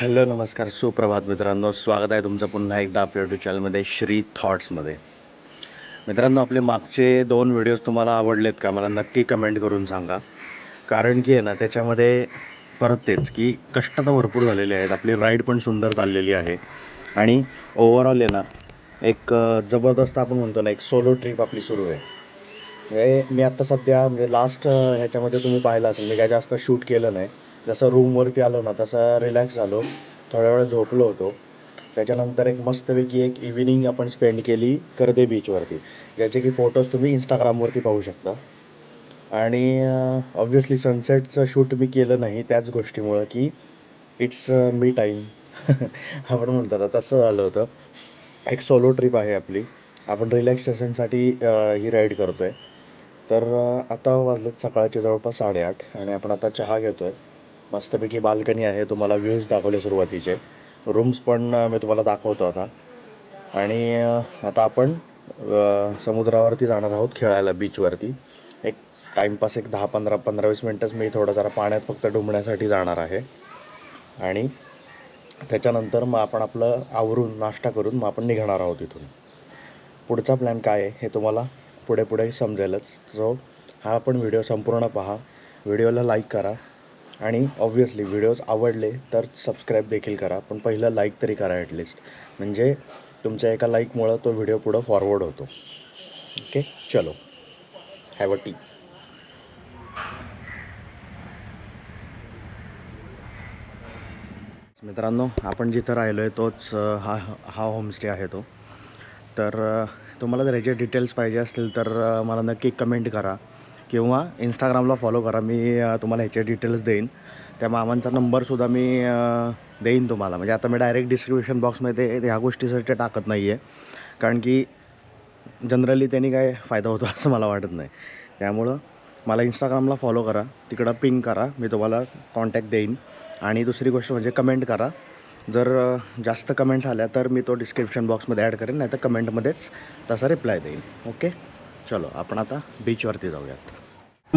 Hello नमस्कार. सुप्रभात मित्रांनो. स्वागत आहे तुमचं पुन्हा एकदा आपल्या युट्यूब चॅनलमध्ये श्री थॉट्समध्ये मित्रांनो आपले मागचे दोन व्हिडिओज तुम्हाला आवडलेत का? मला नक्की कमेंट करून सांगा. कारण की आहे ना त्याच्यामध्ये परत तेच की कष्ट तर भरपूर झालेले आहेत. आपली राईड पण सुंदर चाललेली आहे. आणि ओव्हरऑल आहे ना एक जबरदस्त आपण म्हणतो ना एक सोलो ट्रिप आपली सुरू आहे. म्हणजे मी आत्ता सध्या म्हणजे लास्ट ह्याच्यामध्ये तुम्ही पाहिलं असेल मी काय जास्त शूट केलं नाही. जसं रूमवरती आलो ना तसं रिलॅक्स झालो. थोड्या वेळ झोपलो होतो. त्याच्यानंतर एक मस्तपैकी एक इव्हिनिंग आपण स्पेंड केली कर्दे बीचवरती ज्याचे की फोटोज तुम्ही इंस्टाग्रामवरती पाहू शकता. आणि ऑब्व्हियसली सनसेटचं शूट मी केलं नाही त्याच गोष्टीमुळं की इट्स मी टाईम आपण म्हणतो तसं झालं होतं. एक सोलो ट्रिप आहे आपली. आपण रिलॅक्सेशनसाठी ही राईड करतो आहे तर आता वाजलेत सकाळचे जवळपास साडेआठ आणि आपण आता चहा घेतो आहे मस्तपैकी बाल्कनी आहे तुम्हाला व्ह्यूज दाखवले सुरुवातीचे. रूम्स पण मी तुम्हाला दाखवतो आता. आणि आता आपण समुद्रावरती जाणार आहोत खेळायला बीचवरती एक टाईमपास एक दहा पंधरा पंधरा वीस मिनटंच मी थोडं जरा पाण्यात फक्त डुंबण्यासाठी जाणार आहे. आणि त्याच्यानंतर मग आपण आपलं आवरून नाश्ता करून मग आपण निघणार आहोत इथून. पुढचा प्लॅन काय आहे हे तुम्हाला पुढे पुढे समजेलच. सो हा आपण व्हिडिओ संपूर्ण पहा. व्हिडिओला लाईक करा. आणि ऑब्व्हियसली व्हिडिओज आवडले तर सबस्क्राईब देखील करा. पण पहिलं लाईक तरी करा ॲटलिस्ट म्हणजे तुमच्या एका लाईकमुळं तो व्हिडिओ पुढं फॉरवर्ड होतो. ओके चलो. हॅव अ टी मित्रांनो आपण जिथं राहिलो आहे तोच हा हा होमस्टे आहे तो. तर तुम्हाला जर ह्याचे डिटेल्स पाहिजे असतील तर मला नक्की कमेंट करा. किंवा इंस्टाग्रामला फॉलो करा. मी तुम्हाला ह्याचे डिटेल्स देईन. त्या मामांचा नंबरसुद्धा मी देईन तुम्हाला. म्हणजे आता मी डायरेक्ट डिस्क्रिप्शन बॉक्समध्ये ह्या गोष्टीसाठी टाकत नाही आहे कारण की जनरली त्यांनी काय फायदा होतो असं मला वाटत नाही. त्यामुळं मला इंस्टाग्रामला फॉलो करा. तिकडं पिंग करा. मी तुम्हाला कॉन्टॅक्ट देईन. आणि दुसरी गोष्ट म्हणजे कमेंट करा. जर जास्त कमेंट्स आल्या तर मी तो डिस्क्रिप्शन बॉक्समध्ये ॲड करेन. नाही तर कमेंटमध्येच तसा रिप्लाय देईन. ओके चलो आपण आता बीचवरती जाऊयात. सो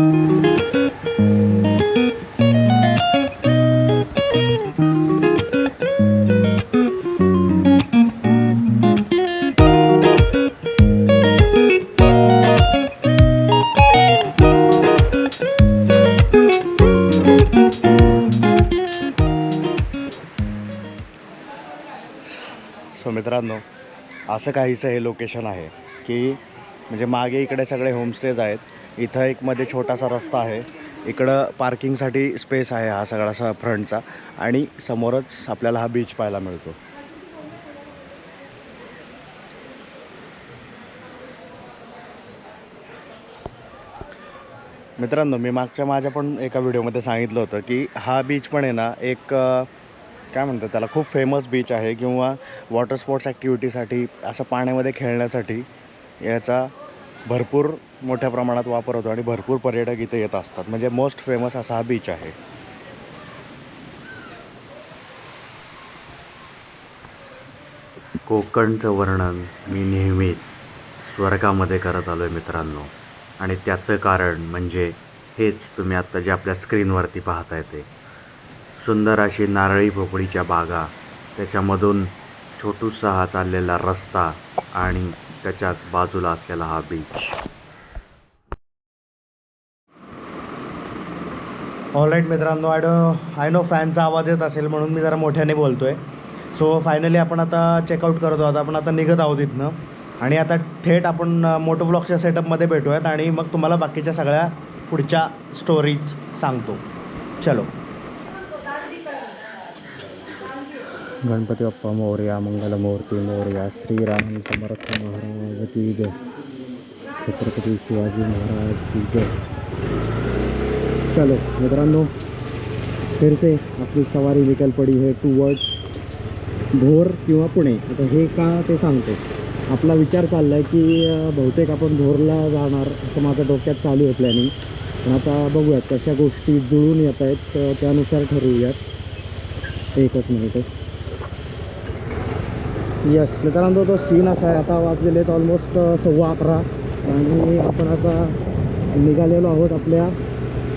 मित्रांनो असं काहीसं हे लोकेशन आहे की म्हणजे मागे इकडे सगळे होमस्टेज आहेत. इथं एक मध्ये छोटासा रस्ता आहे. इकडं पार्किंगसाठी स्पेस आहे हा सगळा असा फ्रंटचा आणि समोरच आपल्याला हा बीच पाहायला मिळतो. मित्रांनो मी मागच्या माझ्या पण एका व्हिडिओमध्ये सांगितलं होतं की हा बीच पण आहे ना एक काय म्हणतात त्याला खूप फेमस बीच आहे किंवा वॉटर स्पोर्ट्स ॲक्टिव्हिटीसाठी असं पाण्यामध्ये खेळण्यासाठी याचा भरपूर मोठ्या प्रमाणात वापर होतो आणि भरपूर पर्यटक इथे येत असतात. म्हणजे मोस्ट फेमस असा हा बीच आहे. कोकणचं वर्णन मी नेहमीच स्वर्गामध्ये करत आलो आहे मित्रांनो. आणि त्याचं कारण म्हणजे हेच तुम्ही आत्ता जे आपल्या स्क्रीनवरती पाहताय ते. सुंदर अशी नारळी पोपळीच्या बागा त्याच्यामधून छोटूसा हा चाललेला रस्ता आणि त्याच्याच बाजूला असलेला हा बीच ऑलराईट मित्रांनो आय आय नो फॅनचा आवाज येत असेल म्हणून मी जरा मोठ्याने बोलतो आहे सो फायनली आपण आता चेकआउट करत आहोत. आपण आता निघत आहोत इथनं. आणि आता थेट आपण मोटो व्लॉगच्या सेटअपमध्ये भेटूयात आणि मग तुम्हाला बाकीच्या सगळ्या पुढच्या स्टोरीज सांगतो. चलो. गणपती बाप्पा मोर्या मंगलमूर्ती मोर्या श्रीराम समर्थ महाराज की जय. छत्रपती शिवाजी महाराज की जय. चलो मित्रांनो फिर से आपली सवारी निकल पडी है टूवर्ड्स भोर किंवा पुणे. आता हे का ते सांगतो. आपला विचार चालला आहे की बहुतेक आपण भोरला जाणार असं माझ्या डोक्यात चालू आहे प्लॅनिंग पण आता बघूयात कशा गोष्टी जुळून येत आहेत त्यानुसार ठरवूयात. एकच मिनिट यस मित्रांनो तो सीन असा आहे. आता वाजलेले आहेत ऑलमोस्ट सव्वा अकरा. आणि आपण आता निघालेलो आहोत आपल्या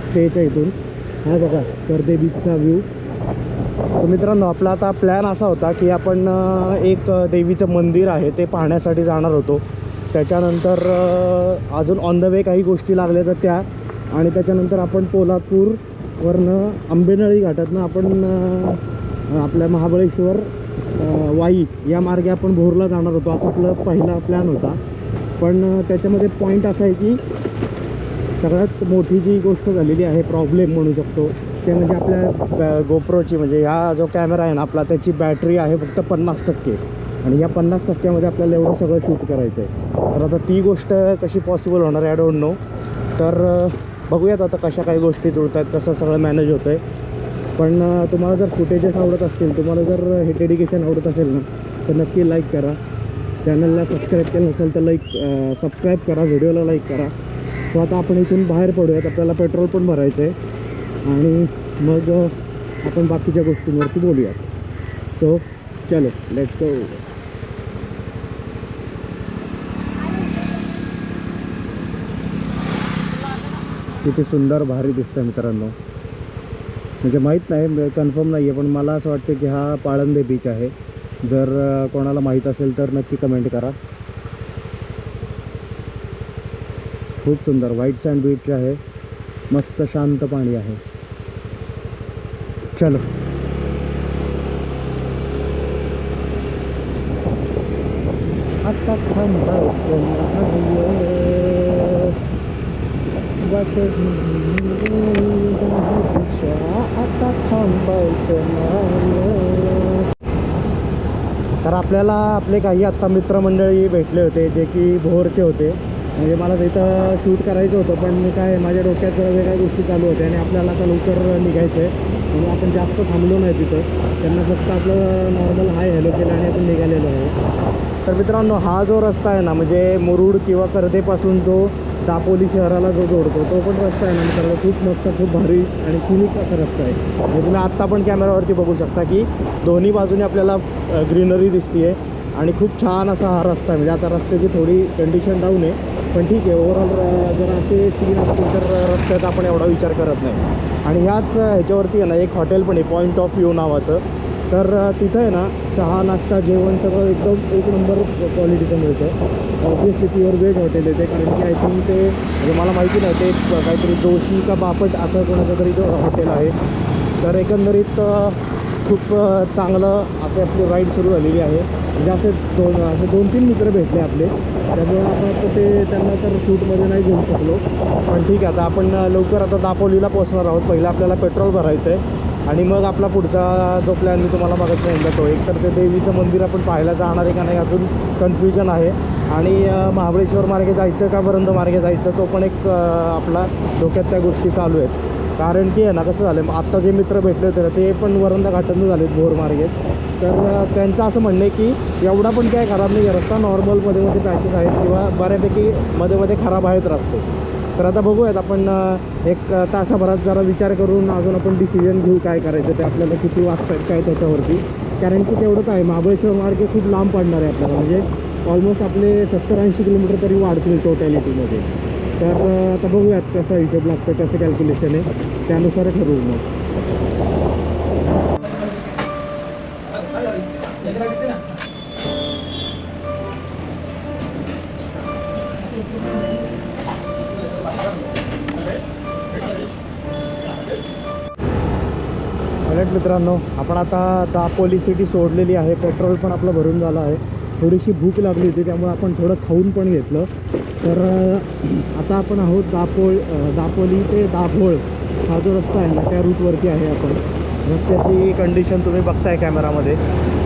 स्टेच्या इथून. हा बघा कर्दे बीचचा व्ह्यू तर मित्रांनो आपला आता प्लॅन असा होता की आपण एक देवीचं मंदिर आहे ते पाहण्यासाठी जाणार होतो. त्याच्यानंतर अजून ऑन द वे काही गोष्टी लागल्या तर त्या. आणि त्याच्यानंतर आपण पोलादपूरवरनं आंबेनळी घाटातनं आपण आपल्या महाबळेश्वर वाई या मार्गे आपण भोरला जाणार होतो. असा आपला पहिला प्लॅन होता. पण त्याच्यामध्ये पॉईंट असा आहे की सगळ्यात मोठी जी गोष्ट झालेली आहे प्रॉब्लेम म्हणू शकतो ते म्हणजे आपल्या गोप्रोची म्हणजे हा जो कॅमेरा आहे ना आपला त्याची बॅटरी आहे फक्त पन्नास टक्के. आणि या पन्नास टक्क्यामध्ये आपल्याला एवढं सगळं शूट करायचं आहे तर आता ती गोष्ट कशी पॉसिबल होणार आहे आय डोंट नो तर बघूयात आता कशा काही गोष्टी जुळत आहेत कसं सगळं मॅनेज होतं आहे पण तुम्हाला जर फुटेजेस आवडत असतील तुम्हाला जर हे डेडिकेशन आवडत असेल ना तर नक्की लाईक करा. चॅनलला सबस्क्राईब केलं नसेल तर लाईक सबस्क्राईब करा व्हिडिओला लाईक करा. सो आता आपण इथून बाहेर पडूयात आपल्याला पेट्रोल पण भरायचं आहे आणि मग आपण बाकीच्या गोष्टींवरती बोलूयात. सो चलो लेट्स गो किती सुंदर भारी दिसतं मित्रांनो. म्हणजे माहीत नाही कन्फर्म नाही आहे पण मला असं वाटतं की हा पाळंदे बीच आहे. जर कोणाला माहीत असेल तर नक्की कमेंट करा. खूप सुंदर व्हाईट सँड बीच आहे मस्त शांत पाणी आहे. चलो. आता थांबायचं नाहीये. वाटत नाही आता थांबायचं तर आपल्याला आपले काही आत्ता मित्रमंडळी भेटले होते जे की भोरचे होते. म्हणजे मला तिथं शूट करायचं होतं पण मी काय माझ्या डोक्यात जरा वेगळ्या गोष्टी चालू होत्या आणि आपल्याला आता लवकर निघायचं आहे. म्हणून आपण जास्त थांबलो नाही तिथं. त्यांना फक्त आपलं नॉर्मल हाय हॅलो केलं आणि आपण निघालेलो आहे तर मित्रांनो हा जो रस्ता आहे ना म्हणजे मुरुड किंवा कर्देपासून जो दापोली शहराला जो जोडतो तो पण रस्ता आहे ना खूप मस्त खूप भारी आणि सिनिक असा रस्ता आहे. म्हणजे तुम्ही आत्ता पण कॅमेरावरती बघू शकता की दोन्ही बाजूने आपल्याला ग्रीनरी दिसते आणि खूप छान असा हा रस्ता आहे. म्हणजे आता रस्त्याची थोडी कंडिशन डाऊन आहे पण ठीक आहे. ओव्हरऑल जर असे सीन असतील तर रस्त्यात आपण एवढा विचार करत नाही. आणि ह्याच ह्याच्यावरती आहे ना एक हॉटेल पण आहे पॉईंट ऑफ व्ह्यू नावाचं. तर तिथं आहे ना चहा नाश्ता जेवण सगळं एकदम एक नंबर क्वालिटीचं मिळतं. ऑब्वियसली प्युअर वेज हॉटेल येते कारण की आय थिंक ते म्हणजे मला माहिती नाही ते काहीतरी जोशी का बापट असं कोणाचं तरी हॉटेल आहे. तर एकंदरीत खूप चांगलं असे आपली राईड सुरू झालेली आहे. म्हणजे असे दोन असे दोन तीन मित्र भेटले आपले. त्यामुळे आपण आता ते त्यांना तर शूटमध्ये नाही घेऊ शकलो. पण ठीक आहे आता आपण लवकर आता दापोलीला पोहोचणार आहोत. पहिलं आपल्याला पेट्रोल भरायचं आहे. आणि मग आपला पुढचा जो प्लॅन मी तुम्हाला मागत सांगितला तो एक तर ते देवीचं मंदिर आपण पाहायला जाणार आहे का नाही अजून कन्फ्युजन आहे. आणि महाबळेश्वर मार्गे जायचं का वरंद मार्गे जायचं तो पण एक आपला डोक्यात त्या गोष्टी चालू आहेत. कारण की आहे ना कसं झालं आत्ता जे मित्र भेटले होते ना ते पण वरंदा घाटातून झालेत भोर मार्गे. तर त्यांचं असं म्हणणं आहे की एवढा पण काय खराब नाही रस्ता नॉर्मलमध्ये मध्ये पॅचेस आहेत किंवा बऱ्यापैकी मध्ये मध्ये खराब आहेत रस्ते. तर आता बघूयात आपण एक तासाभरात जरा विचार करून अजून आपण डिसिजन घेऊ काय करायचं ते आपल्याला किती वाजतायत काय त्याच्यावरती. कारण की तेवढंच आहे महाबळेश्वर मार्ग खूप लांब पडणार आहे आपल्याला. म्हणजे ऑलमोस्ट आपले सत्तर ऐंशी किलोमीटर तरी वाढतील टोटॅलिटीमध्ये तर आता बघूयात कसा हिशोब लागतो कसं कॅल्क्युलेशन आहे त्यानुसार ठरवू मग. अलर्ट मित्रांनो आपण आता दापोली सिटी सोडलेली आहे. पेट्रोल पण आपलं भरून झालं आहे. थोडीशी भूक लागली होती त्यामुळे आपण थोडं खाऊन पण घेतलं. तर आता आपण आहोत दापोळ दापोली ते दाभोळ. हा जो रस्ता आहे ना त्या रूटवरती आहे आपण. रस्त्याची कंडिशन तुम्ही बघताय कॅमेरामध्ये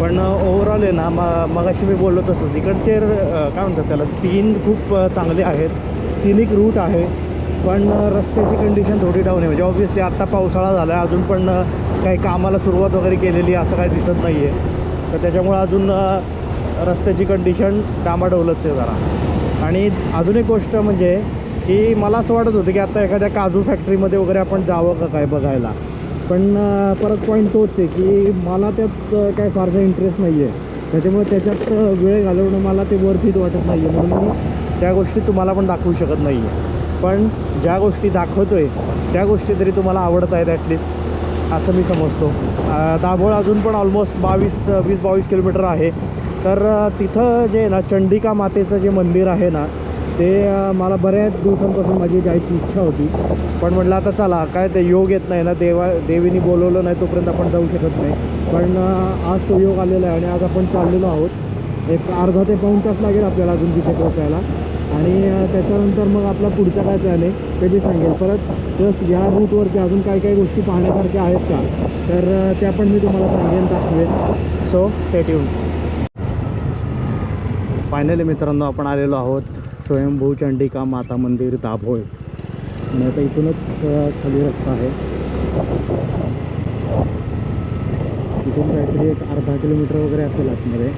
पण ओव्हरऑल आहे ना म मगाशी मी बोललो तसंच. इकडचे काय म्हणतात त्याला सीन खूप चांगले आहेत. सिनिक रूट आहे. पण रस्त्याची कंडिशन थोडी डाऊन आहे. म्हणजे ऑब्व्हियसली आत्ता पावसाळा झाला आहे अजून पण काही कामाला सुरुवात वगैरे केलेली असं काही दिसत नाही आहे तर त्याच्यामुळं अजून रस्त्याची कंडिशन डामाडौलच आहे जरा. आणि अजून एक गोष्ट म्हणजे की मला असं वाटत होतं की आता एखाद्या काजू फॅक्टरीमध्ये वगैरे आपण जावं का काय बघायला. पण परत पॉईंट तोच आहे की मला त्यात काय फारसा इंटरेस्ट नाही आहे त्याच्यामुळे त्याच्यात वेळ घालवणं मला ते वर्थित वाटत नाही आहे म्हणून मी त्या गोष्टी तुम्हाला पण दाखवू शकत नाही आहे पण ज्या गोष्टी दाखवतो आहे त्या गोष्टी तरी तुम्हाला आवडत आहेत ॲटलिस्ट असं मी समजतो. दाभोळ अजून पण ऑलमोस्ट बावीस वीस बावीस किलोमीटर आहे. तर तिथं जे आहे ना चंडिका मातेचं जे मंदिर आहे ना ते मला बऱ्याच दिवसांपासून माझी जायची इच्छा होती. पण म्हटलं आता चला काय ते योग येत नाही ना देवा देवीने बोलवलं नाही तोपर्यंत आपण जाऊ शकत नाही. पण आज तो योग आलेला आहे आणि आज आपण चाललेलो आहोत. एक अर्धा ते पाऊण तास लागेल आपल्याला अजून तिथे पोचायला आणि त्याच्यानंतर मग आपला पुढचा काय प्लॅन आहे ते मी सांगेल. परत प्लस या रूटवरती अजून काही काही गोष्टी पाहण्यासारख्या आहेत का? तर त्या पण मी तुम्हाला सांगेन दाखवेन सो सेट येऊन फायनली मित्रांनो आपण आलेलो आहोत स्वयंभू चंडिका माता मंदिर दाभोळ. आणि आता इथूनच खाली रस्ता आहे. इथून काहीतरी एक अर्धा किलोमीटर वगैरे असेल आतमध्ये.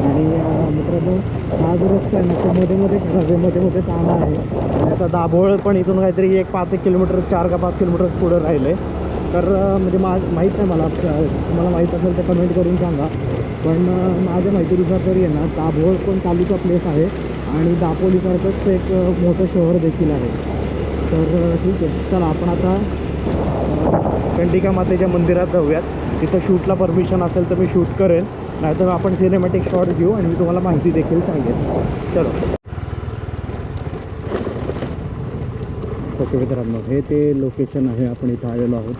आणि मित्रांनो हा जो रस्ता आहे ना तो मध्ये मध्ये खराब आहे. मध्ये मध्ये चांगला आहे. आणि आता दाभोळ पण इथून काहीतरी एक पाच एक किलोमीटर चार का पाच किलोमीटर पुढं राहिलं आहे तर म्हणजे मा माहीत नाही मला. तुम्हाला माहीत असेल तर कमेंट करून सांगा. पण माझ्या माहितीनुसार तरी आहे ना दाभोळ पण तालुका प्लेस आहे. आणि दापोलीसारखंच एक मोठं शहर देखील आहे. तर ठीक आहे. चला आपण आता चंडिका मातेच्या मंदिरात जाऊयात. तिथं शूटला परमिशन असेल तर मी शूट करेन. नाहीतर आपण सिनेमॅटिक शॉट घेऊ आणि मी तुम्हाला माहिती देखील सांगेन. चलो. ओके मित्रांनो हे ते लोकेशन आहे आपण इथं आलेलो आहोत.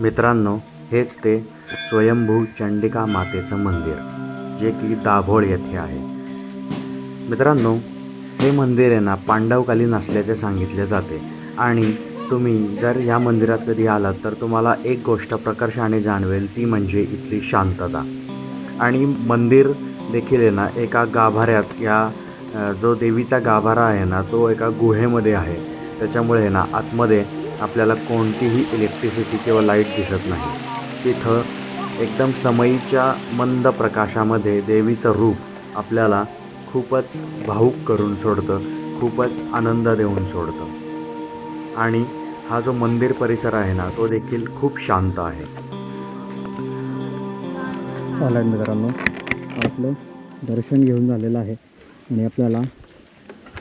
मित्रांनो हेच ते स्वयंभू चंडिका मातेचं मंदिर. जे की दाभोळ येथे आहे. मित्रांनो हे मंदिर आहे ना पांडवकालीन असल्याचे सांगितले जाते. आणि तुम्ही जर या मंदिरात कधी आलात तर तुम्हाला एक गोष्ट प्रकर्षाने जाणवेल ती म्हणजे इथली शांतता. आणि मंदिर देखील आहे ना एका गाभाऱ्यात या जो देवीचा गाभारा आहे ना तो एका गुहेमध्ये आहे. त्याच्यामुळे आहे ना आतमध्ये आपल्याला कोणतीही इलेक्ट्रिसिटी किंवा लाइट दिसत नाही. तिथं एकदम समईच्या मंद प्रकाशामध्ये देवीचं रूप आपल्याला खूपच भाऊक करून सोडतं खूपच आनंद देऊन सोडतं. आणि हा जो मंदिर परिसर आहे ना तो देखील खूप शांत आहे. ऑनलाईन मित्रांनो आपलं दर्शन घेऊन झालेलं आहे आणि आपल्याला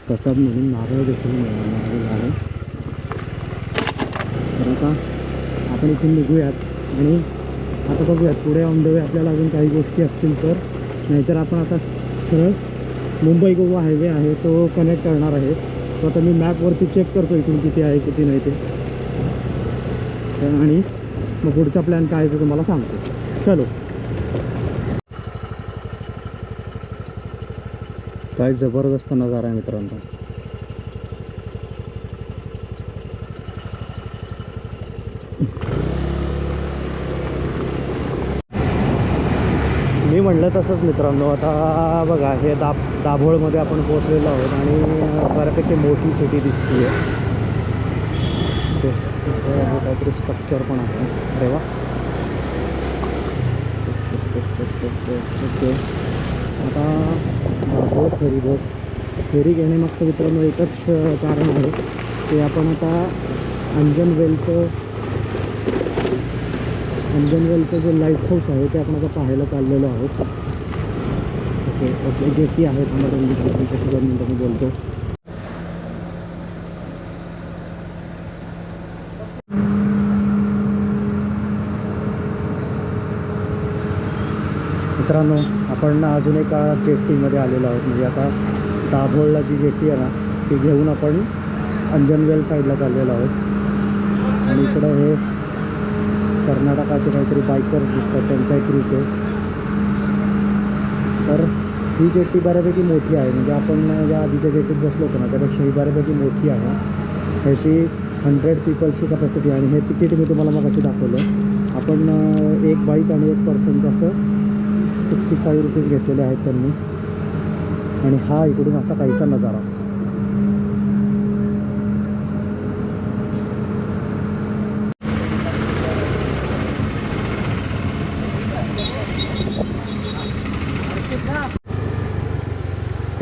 प्रसाद म्हणून नारळ देखील मिळालेला आहे. तर आता आपण इथून निघूयात आणि आता बघूयात पुढे ऑन द वे आपल्याला अजून काही गोष्टी असतील तर. नाहीतर आपण आता सरळ मुंबई गोवा हायवे आहे तो कनेक्ट करणार आहे. तो आता मी मॅपवरती चेक करतो इथून किती आहे किती नाही ते. आणि मग पुढचा प्लॅन काय आहे ते तुम्हाला सांगतो. चलो. काय जबरदस्त नजारा आहे मित्रांनो. म्हणलं तसंच मित्रांनो. आता बघा हे दाब दाभोळमध्ये आपण पोहोचलेलो आहोत आणि बऱ्यापैकी मोठी सिटी दिसते आहे काहीतरी स्ट्रक्चर पण आहे. अरे वा. ओके. आता बोट फेरी बोट. फेरी घेणे मागचं मित्रांनो एकच कारण आहे ते आपण आता अंजनवेलचं अंजनवेलचं जे लाइट हाऊस आहे ते आपण आता पाहायला चाललेलो आहोत. ओके ओके जेटी आहे मी बोलतो. मित्रांनो आपण अजून एका जेट्टीमध्ये आलेलो आहोत. म्हणजे आता दाभोळला जी जेट्टी आहे ना ती घेऊन आपण अंजनवेल साईडला चाललेलो आहोत. आणि इकडं हे कर्नाटकाचे काहीतरी बायकर्स दिसतात त्यांचा एक ग्रुप आहे. तर ही जेट्टी बऱ्यापैकी मोठी आहे. म्हणजे आपण ज्या आधीच्या जेटीत बसलो होतो ना त्यापेक्षा ही बऱ्यापैकी मोठी आहे. ह्याची हंड्रेड पीपल्सची कपॅसिटी आणि हे तिकीट मी तुम्हाला मग दाखवलं. आपण एक बाईक आणि एक पर्सनचं असं सिक्स्टी फाईव्ह रुपीज घेतलेले आहेत त्यांनी. आणि हा इकडून असा काहीसा नजारा.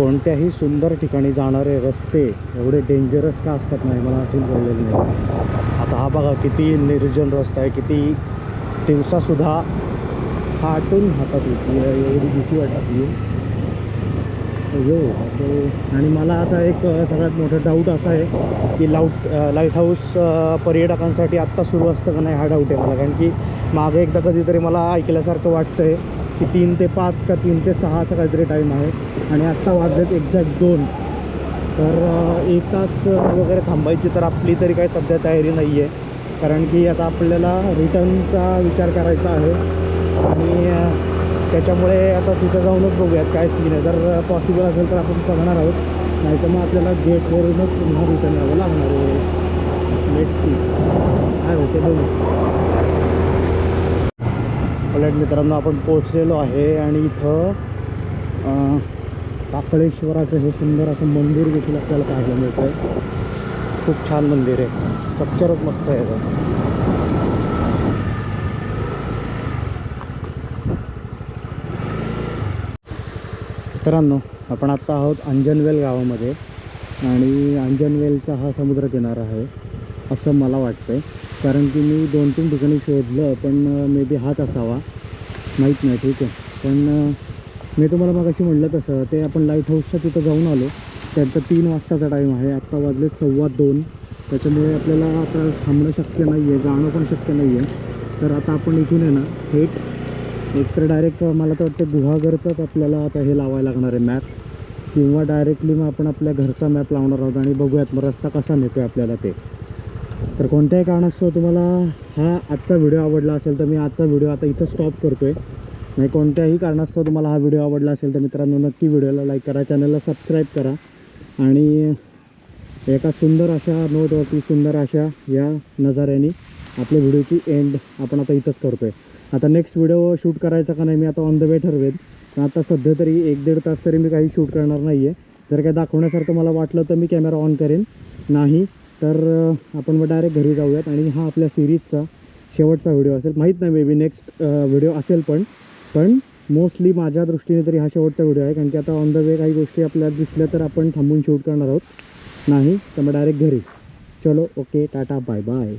कोणत्याही सुंदर ठिकाणी जाणारे रस्ते एवढे डेंजरस का असतात नाही मला अजून कळलेलं नाही. आता हा बघा किती निर्जन रस्ता आहे किती दिवसासुद्धा हाटून हातात येते एवढी भीती वाटत. यो आणि मला आता एक सगळ्यात मोठा डाऊट असा आहे की लाऊट लाइट हाऊस पर्यटकांसाठी आत्ता सुरू असतं का नाही हा डाऊट आहे मला. कारण की मागे एकदा कधीतरी मला ऐकल्यासारखं वाटतं आहे की तीन ते पाच का तीन ते सहाचा काहीतरी टाईम आहे. आणि आत्ता वाजलेत एक्झॅक्ट दोन. तर एक तास वगैरे थांबायची तर आपली तरी काही सध्या तयारी नाही आहे कारण की आता आपल्याला रिटर्नचा विचार करायचा आहे. आणि त्याच्यामुळे आता तिथं जाऊनच बघूयात काय सीन आहे. जर पॉसिबल असेल तर आपण बघणार आहोत. नाही तर मग आपल्याला गेटवरूनच पुन्हा रिटर्न यावं लागणार आहे. लेट सी काय होते बघू. आपल्या मित्रांनो आपण पोचलेलो आहे आणि इथं काकळेश्वराचं हे सुंदर असं मंदिर देखील आपल्याला पाहायला मिळतं आहे खूप छान मंदिर आहे. स्ट्रक्चरच मस्त आहे याचं मित्रांनो आपण आत्ता आहोत अंजनवेल गावामध्ये आणि अंजनवेलचा हा समुद्रकिनारा आहे असं मला वाटतं आहे कारण की मी दोन तीन ठिकाणी शोधलं पण मे बी हाच असावा. माहीत नाही ठीक आहे. पण मी तुम्हाला मगाशी म्हटलं तसं ते आपण लाइट हाऊसच्या तिथं जाऊन आलो. त्यांचा तीन वाजताचा टाईम आहे आत्ता वाजले सव्वा दोन. त्याच्यामुळे आपल्याला आता थांबणं शक्य नाही आहे जाणं पण शक्य नाही आहे तर आता आपण इथून आहे ना थेट एक तर डायरेक्ट मला तर वाटतं गुहागरचाच आपल्याला आता हे लावायला लागणार आहे मॅप किंवा डायरेक्टली मग आपण आपल्या घरचा मॅप लावणार आहोत आणि बघूयात मग रस्ता कसा नेतो आहे आपल्याला ते. तर कोणत्याही कारणास्तव तुम्हाला हा आजचा व्हिडिओ आवडला असेल तर मी आजचा व्हिडिओ आता इथं स्टॉप करतो आहे नाही कोणत्याही कारणास्तव तुम्हाला हा व्हिडिओ आवडला असेल तर मित्रांनो नक्की व्हिडिओला लाईक करा चॅनलला सबस्क्राईब करा. आणि एका सुंदर अशा नोटवरती सुंदर अशा या नजाऱ्याने आपल्या व्हिडिओची एंड आपण आता इथंच करतो आहे आता नेक्स्ट व्हिडिओ शूट करायचा का नाही मी आता ऑन द वे ठरवेन. पण आता सध्या तरी एक दीड तास तरी मी काही शूट करणार नाही आहे जर काही दाखवण्यासारखं मला वाटलं तर मी कॅमेरा ऑन करेन. नाही तर आपण मग डायरेक्ट घरी जाऊयात आणि हा आपल्या सिरीजचा शेवटचा व्हिडिओ असेल. माहीत नाही मे बी नेक्स्ट व्हिडिओ असेल पण पण मोस्टली माझ्या दृष्टीने तरी हा शेवटचा व्हिडिओ आहे. कारण की आता ऑन द वे काही गोष्टी आपल्याला दिसल्या तर आपण थांबून शूट करणार आहोत. नाही तर मग डायरेक्ट घरी. चलो ओके टाटा बाय बाय